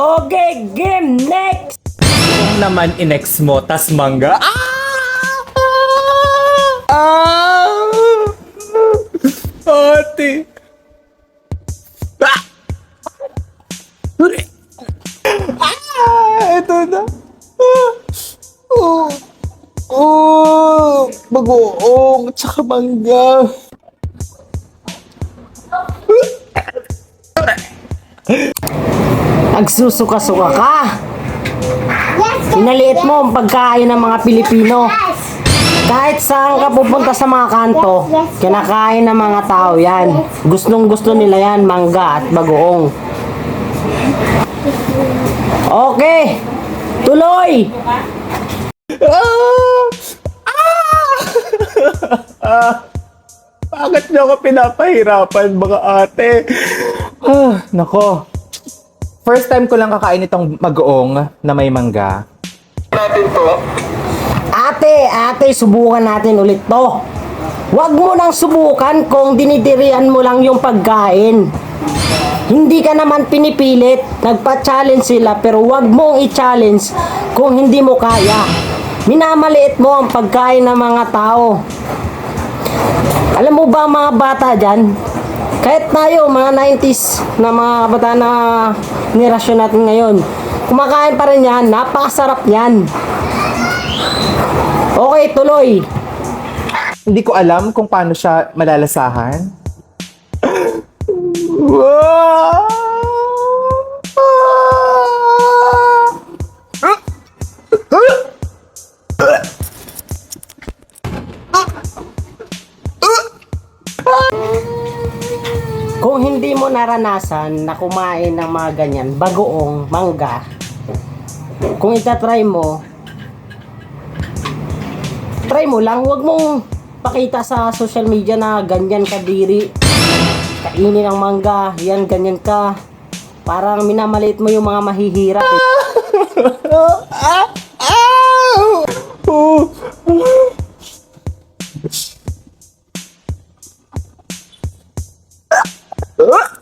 Okay, game next! Kung naman inex mo, tas mangga. Ah! Ah! Ate. Ah! Ah! Ito na. Ah! Oh. Oh. Bagoong. Tsaka mangga. Nagsusuka-suka ka! Pinaliit mo ang pagkain ng mga Pilipino. Kahit saan ka pupunta sa mga kanto, kinakain ng mga tao yan. Gustong gusto nila yan, mangga at bagoong. Okay! Tuloy! Ah! Ah! Bakit niyo ako pinapahirapan, mga ate? Ah, nako. First time ko lang kakain itong mag-oong na may mangga. Ate, ate, subukan natin ulit to. Huwag mo nang subukan kung dinidirian mo lang yung pagkain. Hindi ka naman pinipilit. Nagpa-challenge sila pero huwag mong i-challenge kung hindi mo kaya. Minamaliit mo ang pagkain ng mga tao. Alam mo ba mga bata dyan? Kahit tayo, mga 90s na mga bata na nirasyon natin ngayon, kumakain pa rin yan. Napakasarap yan. Okay, tuloy. Hindi ko alam kung paano siya malalasahan. Wow! Kung hindi mo naranasan na kumain ng mga ganyan, bagoong, mangga, kung itatry mo, try mo lang, wag mong pakita sa social media na ganyan kadiri. Kainin ang mangga, yan, ganyan ka. Parang minamaliit mo yung mga mahihirap. eh. Ah! Ugh!